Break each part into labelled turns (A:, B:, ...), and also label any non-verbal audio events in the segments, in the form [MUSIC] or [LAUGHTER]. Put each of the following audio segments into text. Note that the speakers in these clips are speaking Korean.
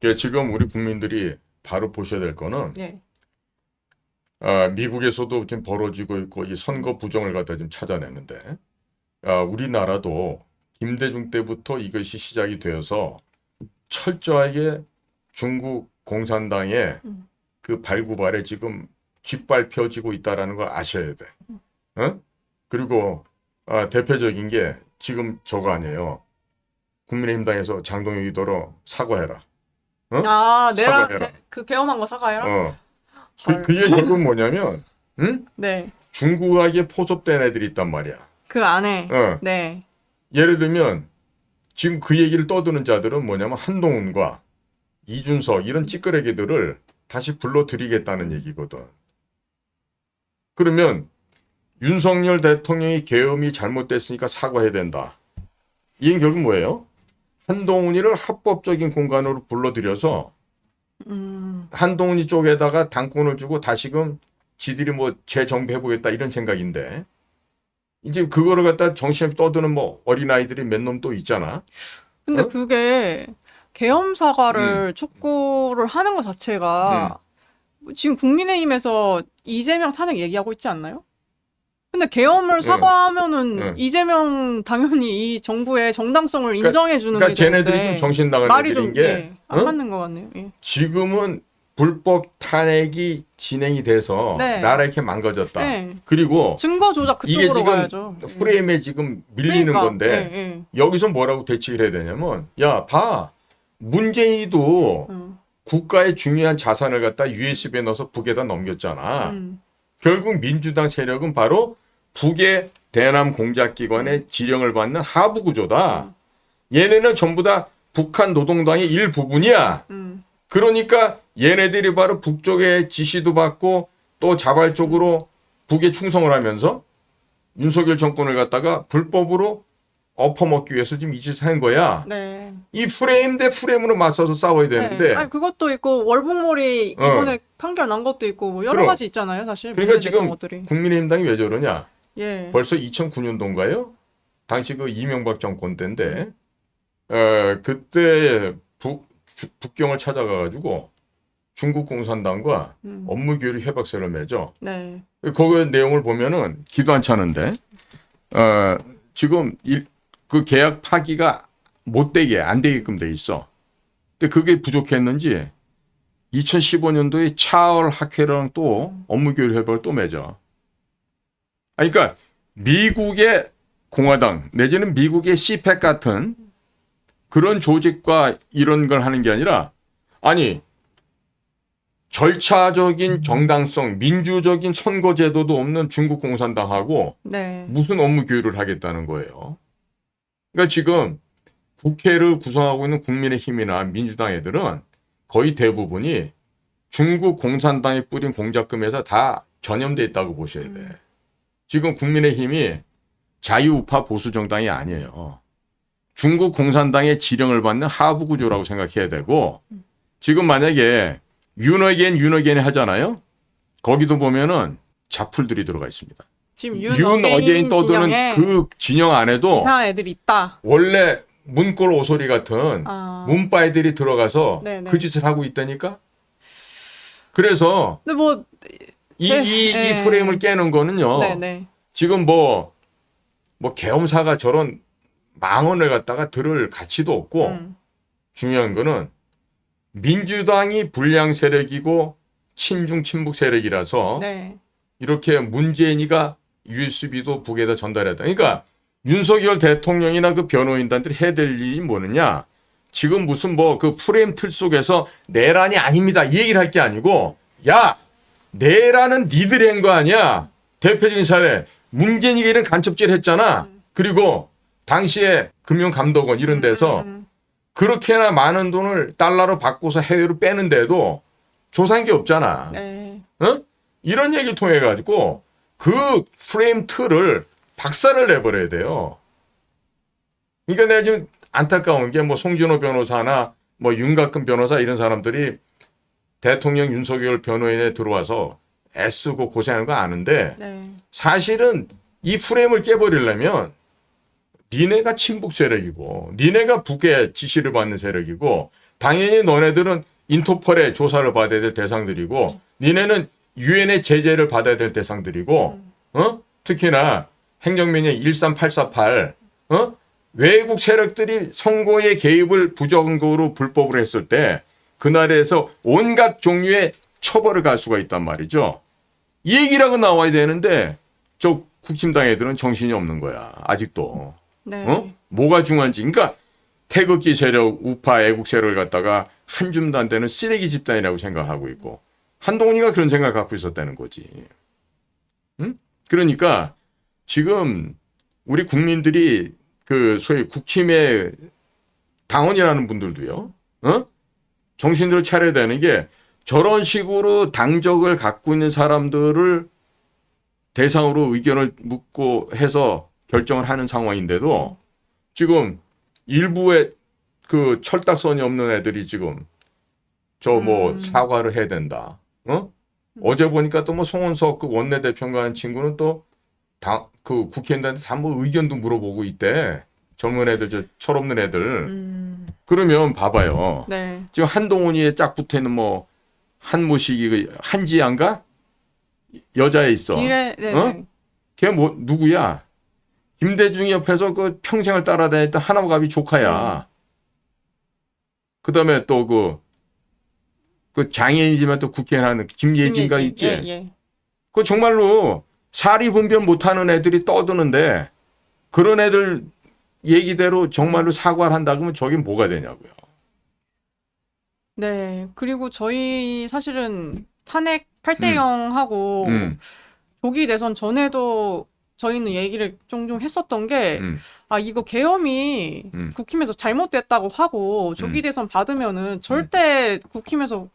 A: 그러니까 지금 우리 국민들이 바로 보셔야 될 거는
B: 예.
A: 아, 미국에서도 지금 벌어지고 있고 이 선거 부정을 갖다 지금 찾아내는데 아, 우리나라도 김대중 때부터 이것이 시작이 되어서 철저하게 중국 공산당의
B: 음.
A: 그 발구발에 지금 짓밟혀지고 있다라는 걸 아셔야 돼. 어? 그리고 아, 대표적인 게 지금 저거 아니에요. 국민의힘당에서 장동혁이 더러 사과해라. 어?
B: 아,
A: 사과해라.
B: 그 개엄한 거 사과해라.
A: 어. 그,
B: 헐.
A: 그게 결국 뭐냐면, 응?
B: 네.
A: 중국하게 포섭된 애들이 있단 말이야.
B: 그 안에.
A: 어.
B: 네.
A: 예를 들면, 지금 그 얘기를 떠드는 자들은 뭐냐면, 한동훈과 이준석, 이런 찌끄레기들을 다시 불러들이겠다는 얘기거든. 그러면, 윤석열 대통령이 계엄이 잘못됐으니까 사과해야 된다. 이게 결국 뭐예요? 한동훈이를 합법적인 공간으로 불러들여서
B: 음.
A: 한동훈이 쪽에다가 당권을 주고 다시금 지들이 뭐 재정비해보겠다 이런 생각인데 이제 그거를 갖다 정신없이 떠드는 뭐 어린아이들이 몇 놈 또 있잖아.
B: 근데
A: 어?
B: 그게 계엄 사과를 촉구를 하는 것 자체가 지금 국민의힘에서 이재명 탄핵 얘기하고 있지 않나요? 근데 계엄을 사과하면은
A: 응.
B: 이재명 당연히 이 정부의 정당성을
A: 그러니까-
B: 인정해 주는
A: 그러니까
B: 게
A: 쟤네들이
B: 되는데
A: 좀 정신 나간
B: 말이
A: 애들인
B: 좀
A: 게
B: 예, 안
A: 어?
B: 맞는 것 같네요. 예.
A: 지금은 불법 탄핵이 진행이 돼서
B: 네.
A: 나라 이렇게 망가졌다.
B: 네.
A: 그리고
B: 증거 조작
A: 이게
B: 그쪽으로
A: 지금
B: 가야죠. 예.
A: 프레임에 지금 밀리는
B: 그러니까,
A: 건데
B: 예, 예.
A: 여기서 뭐라고 대책을 해야 되냐면 야 봐 문재인이도
B: 음,
A: 국가의 중요한 자산을 갖다 USB에 넣어서 북에다 넘겼잖아.
B: 음.
A: 결국 민주당 세력은 바로 북의 대남 공작기관의 지령을 받는 하부 구조다. 얘네는 전부 다 북한 노동당의 일부분이야.
B: 음.
A: 그러니까 얘네들이 바로 북쪽의 지시도 받고 또 자발적으로 북에 충성을 하면서 윤석열 정권을 갖다가 불법으로 엎어먹기 위해서 지금 이 짓을 한 거야.
B: 네.
A: 이 프레임 대 프레임으로 맞서서 싸워야 되는데
B: 네. 아니, 그것도 있고 월북몰이
A: 어.
B: 이번에 판결 난 것도 있고 뭐 여러
A: 그럼.
B: 가지 있잖아요, 사실.
A: 그러니까 지금
B: 것들이.
A: 국민의힘당이 왜 저러냐?
B: 예.
A: 벌써 2009년도인가요? 당시 그 이명박 정권 때인데, 어, 그때 북, 주- 북경을 찾아가가지고 중국 공산당과
B: 음.
A: 업무 교류 협약서를 맺어.
B: 네.
A: 거기 내용을 보면은 기도 안 차는데, 어, 지금 일, 그 계약 파기가 못 되게, 안 되게끔 돼 있어. 근데 그게 부족했는지 2015년도에 차얼 학회랑 또 업무 교류 협약을 또 맺어. 아니, 그러니까 미국의 공화당 내지는 미국의 CPEC 같은 그런 조직과 이런 걸 하는 게 아니라 아니 절차적인 정당성, 민주적인 선거 제도도 없는 중국 공산당하고
B: 네.
A: 무슨 업무 교류를 하겠다는 거예요. 그러니까 지금 국회를 구성하고 있는 국민의힘이나 민주당 애들은 거의 대부분이 중국 공산당이 뿌린 공작금에서 다 전염돼 있다고 보셔야 돼. 지금 국민의힘이 자유우파 보수 정당이 아니에요. 중국 공산당의 지령을 받는 하부 구조라고 생각해야 되고 지금 만약에 윤어겐 윤어겐 하잖아요. 거기도 보면은 자풀들이 들어가 있습니다.
B: 지금 윤윤
A: 어게인 떠드는 그 진영 안에도
B: 이상한 애들이 있다.
A: 원래 문골 오소리 같은
B: 아.
A: 문바 애들이 들어가서
B: 네네.
A: 그 짓을 하고 있다니까. 그래서
B: 근데 뭐
A: 이,
B: 제-
A: 이, 이
B: 예.
A: 프레임을 깨는 거는요.
B: 네네.
A: 지금 뭐, 뭐 계엄사가 저런 망언을 갖다가 들을 가치도 없고
B: 음.
A: 중요한 거는 민주당이 불량 세력이고 친중 친북 세력이라서
B: 네.
A: 이렇게 문재인이가 USB도 북에다 전달했다. 그러니까 윤석열 대통령이나 그 변호인단들이 해야 될 일이 뭐느냐? 지금 무슨 뭐 그 프레임 틀 속에서 내란이 아닙니다. 이 얘기를 할 게 아니고 야 내란은 니들이 한 거 아니야. 대표적인 사례 문재인이가 이런 간첩질 했잖아. 그리고 당시에 금융감독원 이런 데서
B: 음.
A: 그렇게나 많은 돈을 달러로 바꿔서 해외로 빼는데도 조사한 게 없잖아.
B: 네.
A: 어? 이런 얘기 통해 가지고 그 프레임 틀을 박살을 내버려야 돼요. 그러니까 내가 지금 안타까운 게 뭐 송진호 변호사나 뭐 윤가끔 변호사 이런 사람들이 대통령 윤석열 변호인에 들어와서 애쓰고 고생하는 거 아는데
B: 네.
A: 사실은 이 프레임을 깨버리려면 니네가 친북 세력이고 니네가 북의 지시를 받는 세력이고 당연히 너네들은 인터폴의 조사를 받아야 될 대상들이고 니네는 유엔의 제재를 받아야 될 대상들이고 어? 특히나 행정명령 13848 어? 외국 세력들이 선거에 개입을 부정적으로 불법으로 했을 때 그날에서 온갖 종류의 처벌을 갈 수가 있단 말이죠. 이 얘기라고 나와야 되는데 저 국힘당 애들은 정신이 없는 거야. 아직도.
B: 네.
A: 어? 뭐가 중요한지. 그러니까 태극기 세력, 우파, 애국 세력을 갖다가 한 줌도 안 되는 쓰레기 집단이라고 생각하고 있고 한동훈이가 그런 생각을 갖고 있었다는 거지. 응? 그러니까 지금 우리 국민들이 그 소위 국힘의 당원이라는 분들도요. 어? 정신들을 차려야 되는 게 저런 식으로 당적을 갖고 있는 사람들을 대상으로 의견을 묻고 해서 결정을 하는 상황인데도 지금 일부의 그 철딱선이 없는 애들이 지금 저뭐
B: 음.
A: 사과를 해야 된다. 어? 어제 보니까 또 뭐 송원석 그 원내대표가 한 친구는 또 당 그 국회의원들한테 다 뭐 의견도 물어보고 있대. 젊은 애들 저 철없는 애들.
B: 음,
A: 그러면 봐봐요.
B: 네.
A: 지금 한동훈이에 짝 붙어 있는 뭐 한모식이 그 한지안가 여자애 있어.
B: 비례, 네.
A: 어?
B: 네.
A: 걔 뭐 누구야? 김대중 옆에서 그 평생을 따라다녔던 하나갑이 조카야. 그다음에 또 그 그 장애인이지만 또 국회의원 김예진가
B: 김예진.
A: 있지.
B: 예, 예.
A: 그 정말로 사리 분별 못하는 애들이 떠드는데 그런 애들 얘기대로 정말로 사과를 한다 그러면 저게 뭐가 되냐고요.
B: 네. 그리고 저희 사실은 탄핵 8대 0 하고
A: 음,
B: 조기 대선 전에도 저희는 얘기를 종종 했었던 게,
A: 음,
B: 아, 이거 계엄이
A: 음.
B: 국힘에서 잘못됐다고 하고 조기
A: 음.
B: 대선 받으면은 절대 국힘에서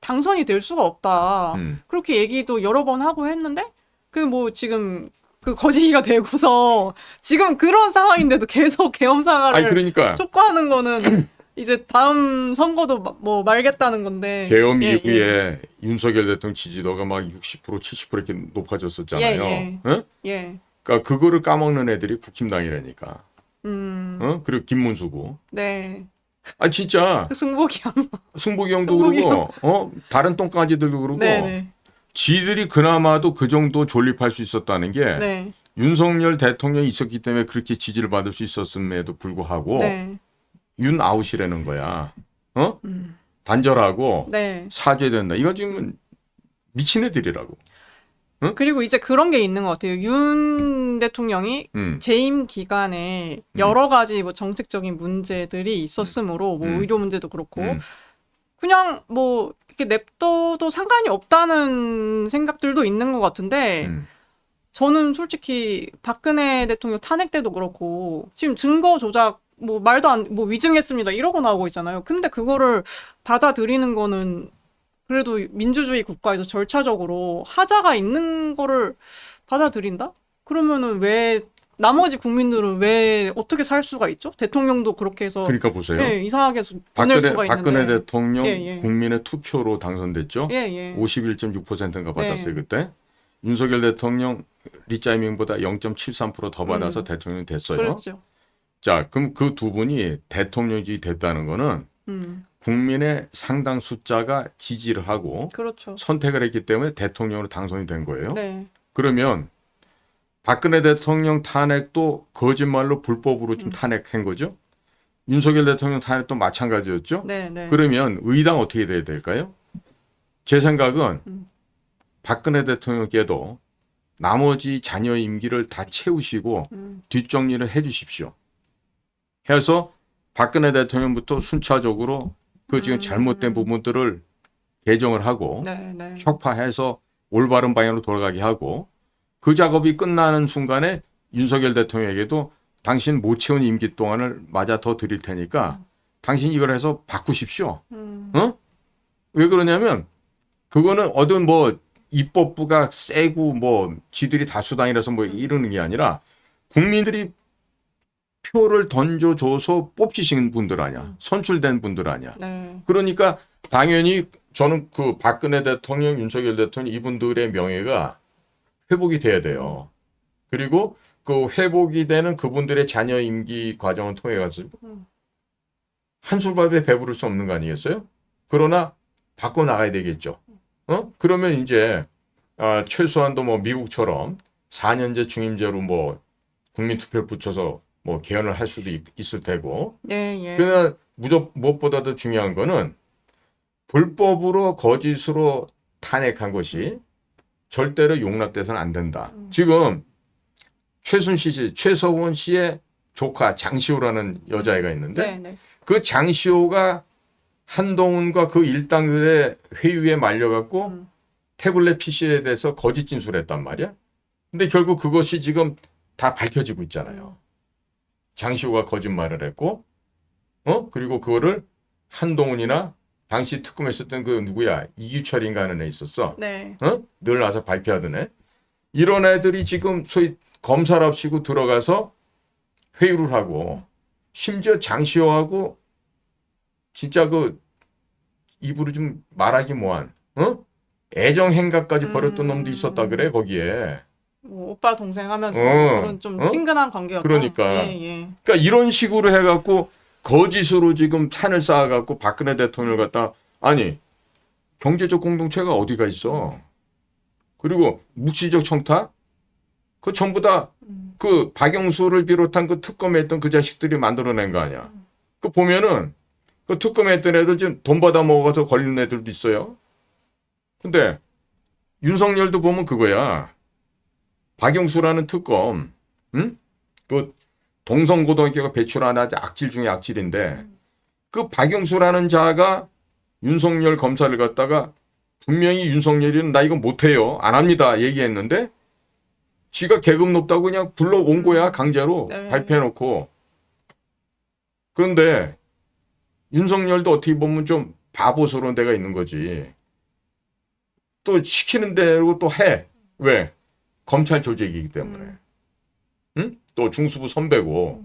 B: 당선이 될 수가 없다.
A: 음.
B: 그렇게 얘기도 여러 번 하고 했는데, 그 뭐 지금 그 거지기가 되고서 지금 그런 상황인데도 계속 계엄 사과를
A: 아니 그러니까
B: 촉구하는 거는 [CLEARS THROAT] 이제 다음 선거도 마- 뭐 말겠다는 건데.
A: 계엄
B: 예,
A: 이후에
B: 예.
A: 윤석열 대통령 지지도가 막 60% 70% 이렇게 높아졌었잖아요.
B: 예, 예.
A: 어?
B: 예.
A: 그러니까 그거를 까먹는 애들이 국힘당이라니까.
B: 음.
A: 어? 그리고 김문수고.
B: 네.
A: 아 진짜
B: 승복이 형.
A: 승복이 형도
B: 승복이
A: 그러고 어 다른 똥강아지들도 그러고
B: 네네.
A: 지들이 그나마도 그 정도 존립할 수 있었다는 게
B: 네.
A: 윤석열 대통령이 있었기 때문에 그렇게 지지를 받을 수 있었음에도 불구하고
B: 네.
A: 윤 아웃이라는 거야. 어?
B: 음.
A: 단절하고
B: 네.
A: 사죄된다. 이거 지금 미친 애들이라고.
B: 그리고 이제 그런 게 있는 것 같아요. 윤 대통령이
A: 음.
B: 재임 기간에 여러 가지 뭐 정책적인 문제들이 있었으므로 뭐
A: 음.
B: 의료 문제도 그렇고
A: 음.
B: 그냥 뭐 이렇게 냅둬도 상관이 없다는 생각들도 있는 것 같은데
A: 음.
B: 저는 솔직히 박근혜 대통령 탄핵 때도 그렇고 지금 증거 조작 뭐 말도 안 뭐 위증했습니다 이러고 나오고 있잖아요. 근데 그거를 받아들이는 거는 그래도 민주주의 국가에서 절차적으로 하자가 있는 거를 받아들인다? 그러면은 왜 나머지 국민들은 왜 어떻게 살 수가 있죠? 대통령도 그렇게 해서
A: 그러니까 보세요.
B: 예, 이상하게
A: 박근혜
B: 수가 있는데
A: 박근혜 대통령
B: 예, 예.
A: 국민의 투표로 당선됐죠.
B: 예, 예.
A: 51.6%인가 받았어요
B: 네.
A: 그때. 윤석열 대통령 리짜이밍보다 0.73%더 받아서
B: 음.
A: 대통령이 됐어요.
B: 그렇죠.
A: 자, 그럼 그 두 분이 대통령이 됐다는 거는
B: 음.
A: 국민의 상당 숫자가 지지를 하고
B: 그렇죠.
A: 선택을 했기 때문에 대통령으로 당선이 된 거예요.
B: 네.
A: 그러면 박근혜 대통령 탄핵도 거짓말로 불법으로
B: 음.
A: 좀 탄핵한 거죠. 윤석열 대통령 탄핵도 마찬가지였죠.
B: 네, 네.
A: 그러면 의당 어떻게 돼야 될까요? 제 생각은
B: 음.
A: 박근혜 대통령께도 나머지 자녀 임기를 다 채우시고
B: 음.
A: 뒷정리를 해 주십시오. 해서 박근혜 대통령부터 순차적으로 그 지금
B: 음.
A: 잘못된 부분들을 개정을 하고
B: 네, 네.
A: 혁파해서 올바른 방향으로 돌아가게 하고 그 작업이 끝나는 순간에 윤석열 대통령에게도 당신 못 채운 임기 동안을 맞아 더 드릴 테니까 당신 이걸 해서 바꾸십시오.
B: 음.
A: 어? 왜 그러냐면 그거는 어떤 뭐 입법부가 세고 뭐 지들이 다수당이라서 뭐 이러는 게 아니라 국민들이 표를 던져줘서 뽑히신 분들 아니야. 선출된 분들 아니야.
B: 네.
A: 그러니까 당연히 저는 그 박근혜 대통령, 윤석열 대통령 이분들의 명예가 회복이 돼야 돼요. 그리고 그 회복이 되는 그분들의 자녀 임기 과정을 통해 가지고
B: 음.
A: 한술밥에 배부를 수 없는 거 아니겠어요? 그러나 바꿔 나가야 되겠죠. 어? 그러면 이제 아, 최소한도 뭐 미국처럼 4년제 중임제로 뭐 국민투표를 붙여서 뭐 개헌을 할 수도 있, 있을 테고
B: 네, 예.
A: 그러나 무엇 무엇보다도 중요한 거는 불법으로 거짓으로 탄핵한 것이 절대로 용납돼서는 안 된다. 지금 최순실 씨, 최서원 씨의 조카 장시호라는 여자애가 있는데
B: 네, 네.
A: 그 장시호가 한동훈과 그 일당들의 회유에 말려갖고
B: 음.
A: 태블릿 PC에 대해서 거짓 진술했단 말이야. 근데 결국 그것이 지금 다 밝혀지고 있잖아요. 장시호가 거짓말을 했고, 어? 그리고 그거를 한동훈이나 당시 특검했었던 그 누구야 이규철인가 하는 애 있었어.
B: 네.
A: 어? 늘 나서 발표하던 애. 이런 애들이 지금 소위 검사랍 시고 들어가서 회유를 하고 심지어 장시호하고 진짜 그 입으로 좀 말하기 뭐한 어? 애정 행각까지
B: 음.
A: 벌였던 놈도 있었다 그래 거기에.
B: 뭐 오빠 동생 하면서
A: 어.
B: 그런 좀
A: 어?
B: 친근한 관계였다.
A: 그러니까.
B: 예, 예.
A: 그러니까 이런 식으로 해갖고 거짓으로 지금 찬을 쌓아갖고 박근혜 대통령을 갖다 아니 경제적 공동체가 어디가 있어? 그리고 묵시적 청탁? 그 전부 다 그 박영수를 비롯한 그 특검에 했던 그 자식들이 만들어낸 거 아니야? 그 보면은 그 특검에 했던 애들 지금 돈 받아 먹어서 걸리는 애들도 있어요. 근데 윤석열도 보면 그거야. 박영수라는 특검, 응? 그 동성고등학교가 아주 악질 중에 악질인데 그 박영수라는 자가 윤석열 검사를 갖다가 분명히 윤석열이는 나 이거 못해요. 안 합니다. 얘기했는데 지가 계급 높다고 그냥 불러온 거야 강제로
B: 네.
A: 발표해놓고. 그런데 윤석열도 어떻게 보면 좀 바보스러운 데가 있는 거지. 또 시키는 대로 또 해. 왜? 검찰 조직이기 때문에.
B: 음.
A: 응? 또 중수부 선배고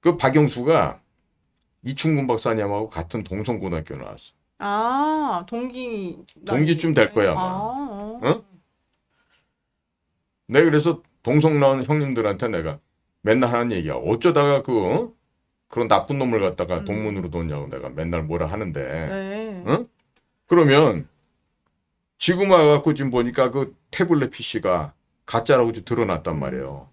A: 그 박영수가 이충근 박사님하고 같은 동성고등학교 나왔어.
B: 아, 동기
A: 동기쯤 될 거야, 아마.
B: 아, 어.
A: 어? 내가 그래서 동성 나온 형님들한테 내가 맨날 하는 얘기야. 어쩌다가 그 어? 그런 나쁜 놈을 갖다가
B: 음.
A: 동문으로 뒀냐고 내가 맨날 뭐라 하는데.
B: 네.
A: 응? 그러면 지금 와갖고 지금 보니까 그 태블릿 PC가 가짜라고 드러났단 말이에요.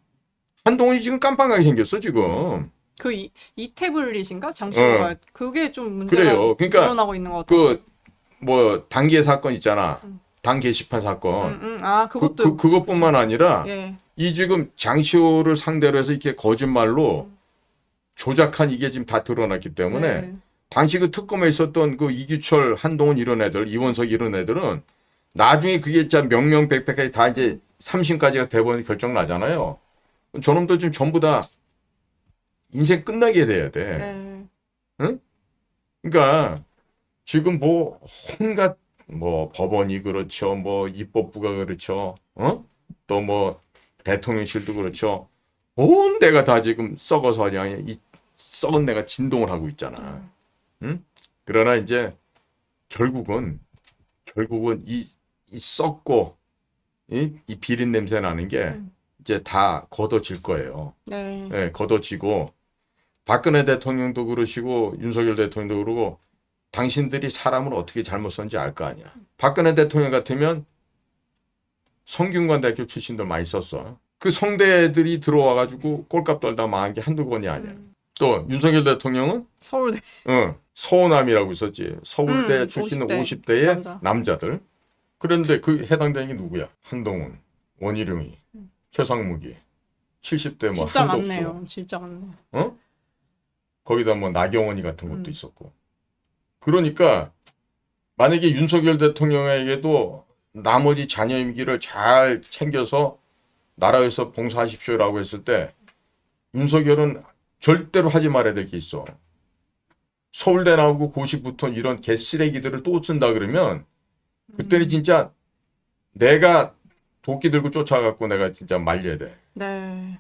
A: 한동훈이 지금 깜빵하게 생겼어 지금.
B: 그 이, 이 태블릿인가? 장시호가 그게 좀 문제가
A: 어. 그래요. 그러니까
B: 드러나고 있는 것 같아요.
A: 그뭐 단계 사건 있잖아.
B: 음.
A: 당 게시판 사건.
B: 음, 음. 아,
A: 그,
B: 그것도
A: 그, 그 것뿐만 아니라
B: 예.
A: 이 지금 장시호를 상대로 해서 이렇게 거짓말로 조작한 이게 지금 다 드러났기 때문에
B: 네.
A: 당시 그 특검에 있었던 그 이규철, 한동훈 이런 애들, 이원석 이런 애들은 나중에 그게 진짜 명명백백하게 다 이제 삼심까지가 대법원 결정 나잖아요. 저놈들 지금 전부 다 인생 끝나게 돼야 돼.
B: 네.
A: 그러니까 지금 뭐 온갖 뭐 법원이 그렇죠, 뭐 입법부가 그렇죠, 어? 또 뭐 대통령실도 그렇죠. 온 데가 다 지금 썩어서 그냥 이 썩은 데가 진동을 하고 있잖아. 응? 그러나 이제 결국은 결국은 이, 이 썩고 이, 이 비린 냄새 나는 게
B: 음.
A: 이제 다 걷어질 거예요.
B: 네.
A: 예, 걷어지고 박근혜 대통령도 그러시고 윤석열 대통령도 그러고 당신들이 사람을 어떻게 잘못 썼는지 알 거 아니야. 박근혜 대통령 같으면 성균관 대학교 출신들 많이 썼어. 그 성대들이 들어와가지고 꼴값 떨다 망한 게 한두 번이 아니야.
B: 음.
A: 또 윤석열 대통령은
B: 서울대
A: 어, 서호남이라고 있었지. 서울대
B: 음,
A: 출신
B: 50대
A: 50대, 의
B: 남자.
A: 남자들. 그런데 그 해당되는 게 누구야? 한동훈, 원희룡이, 최상무기, 70대 뭐
B: 진짜
A: 한덕수.
B: 많네요. 진짜 많네.
A: 어? 거기다 뭐 나경원이 같은 것도
B: 음.
A: 있었고. 그러니까 만약에 윤석열 대통령에게도 나머지 자녀 임기를 잘 챙겨서 나라에서 봉사하십시오라고 했을 때 윤석열은 절대로 하지 말아야 될 게 있어. 서울대 나오고 고시부터 이런 개쓰레기들을 또 쓴다 그러면 그때는 진짜 내가 도끼 들고 쫓아갖고 내가 진짜 말려야 돼.
B: 네.